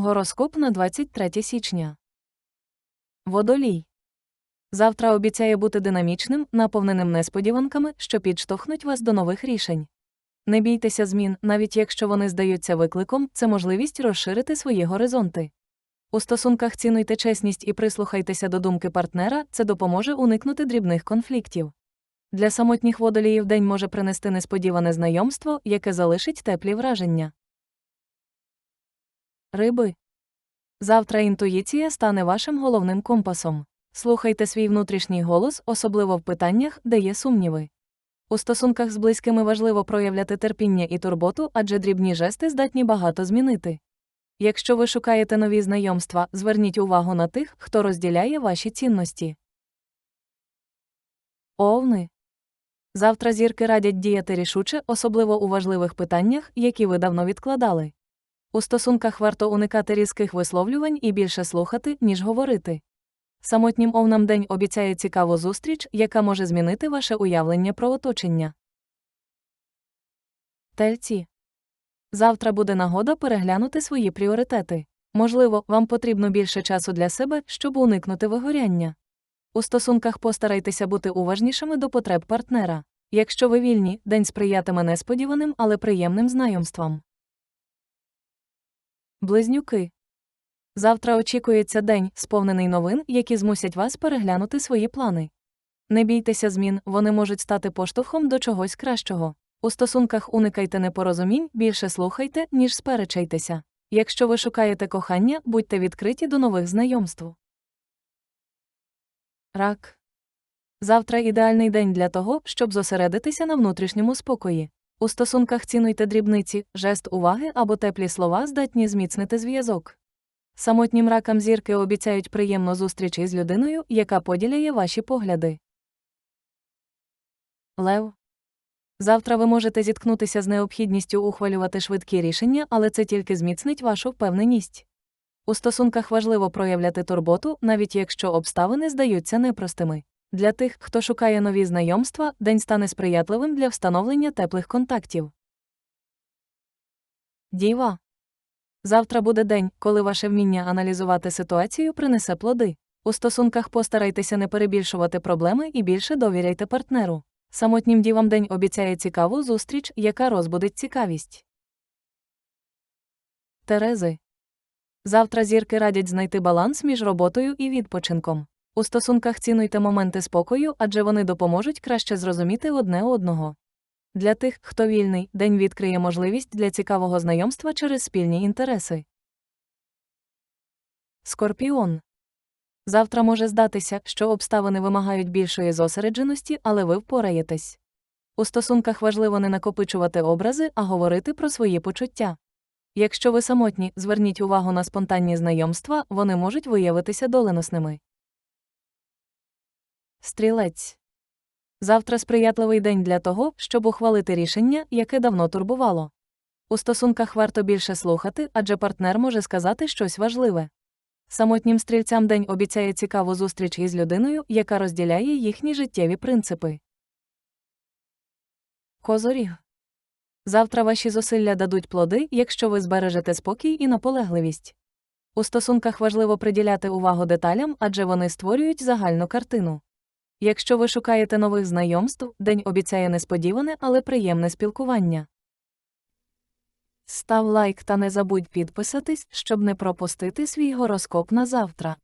Гороскоп на 23 січня. Водолій. Завтра обіцяє бути динамічним, наповненим несподіванками, що підштовхнуть вас до нових рішень. Не бійтеся змін, навіть якщо вони здаються викликом, це можливість розширити свої горизонти. У стосунках цінуйте чесність і прислухайтеся до думки партнера, це допоможе уникнути дрібних конфліктів. Для самотніх водоліїв день може принести несподіване знайомство, яке залишить теплі враження. Риби. Завтра інтуїція стане вашим головним компасом. Слухайте свій внутрішній голос, особливо в питаннях, де є сумніви. У стосунках з близькими важливо проявляти терпіння і турботу, адже дрібні жести здатні багато змінити. Якщо ви шукаєте нові знайомства, зверніть увагу на тих, хто розділяє ваші цінності. Овни. Завтра зірки радять діяти рішуче, особливо у важливих питаннях, які ви давно відкладали. У стосунках варто уникати різких висловлювань і більше слухати, ніж говорити. Самотнім овнам день обіцяє цікаву зустріч, яка може змінити ваше уявлення про оточення. Тельці. Завтра буде нагода переглянути свої пріоритети. Можливо, вам потрібно більше часу для себе, щоб уникнути вигоряння. У стосунках постарайтеся бути уважнішими до потреб партнера. Якщо ви вільні, день сприятиме несподіваним, але приємним знайомствам. Близнюки. Завтра очікується день, сповнений новин, які змусять вас переглянути свої плани. Не бійтеся змін, вони можуть стати поштовхом до чогось кращого. У стосунках уникайте непорозумінь, більше слухайте, ніж сперечайтеся. Якщо ви шукаєте кохання, будьте відкриті до нових знайомств. Рак. Завтра ідеальний день для того, щоб зосередитися на внутрішньому спокої. У стосунках цінуйте дрібниці, жест уваги або теплі слова здатні зміцнити зв'язок. Самотнім ракам зірки обіцяють приємну зустріч із людиною, яка поділяє ваші погляди. Лев. Завтра ви можете зіткнутися з необхідністю ухвалювати швидкі рішення, але це тільки зміцнить вашу впевненість. У стосунках важливо проявляти турботу, навіть якщо обставини здаються непростими. Для тих, хто шукає нові знайомства, день стане сприятливим для встановлення теплих контактів. Діва. Завтра буде день, коли ваше вміння аналізувати ситуацію принесе плоди. У стосунках постарайтеся не перебільшувати проблеми і більше довіряйте партнеру. Самотнім дівам день обіцяє цікаву зустріч, яка розбудить цікавість. Терези. Завтра зірки радять знайти баланс між роботою і відпочинком. У стосунках цінуйте моменти спокою, адже вони допоможуть краще зрозуміти одне одного. Для тих, хто вільний, день відкриє можливість для цікавого знайомства через спільні інтереси. Скорпіон. Завтра може здатися, що обставини вимагають більшої зосередженості, але ви впораєтесь. У стосунках важливо не накопичувати образи, а говорити про свої почуття. Якщо ви самотні, зверніть увагу на спонтанні знайомства, вони можуть виявитися доленосними. Стрілець. Завтра сприятливий день для того, щоб ухвалити рішення, яке давно турбувало. У стосунках варто більше слухати, адже партнер може сказати щось важливе. Самотнім стрільцям день обіцяє цікаву зустріч із людиною, яка розділяє їхні життєві принципи. Козоріг. Завтра ваші зусилля дадуть плоди, якщо ви збережете спокій і наполегливість. У стосунках важливо приділяти увагу деталям, адже вони створюють загальну картину. Якщо ви шукаєте нових знайомств, день обіцяє несподіване, але приємне спілкування. Став лайк та не забудь підписатись, щоб не пропустити свій гороскоп на завтра.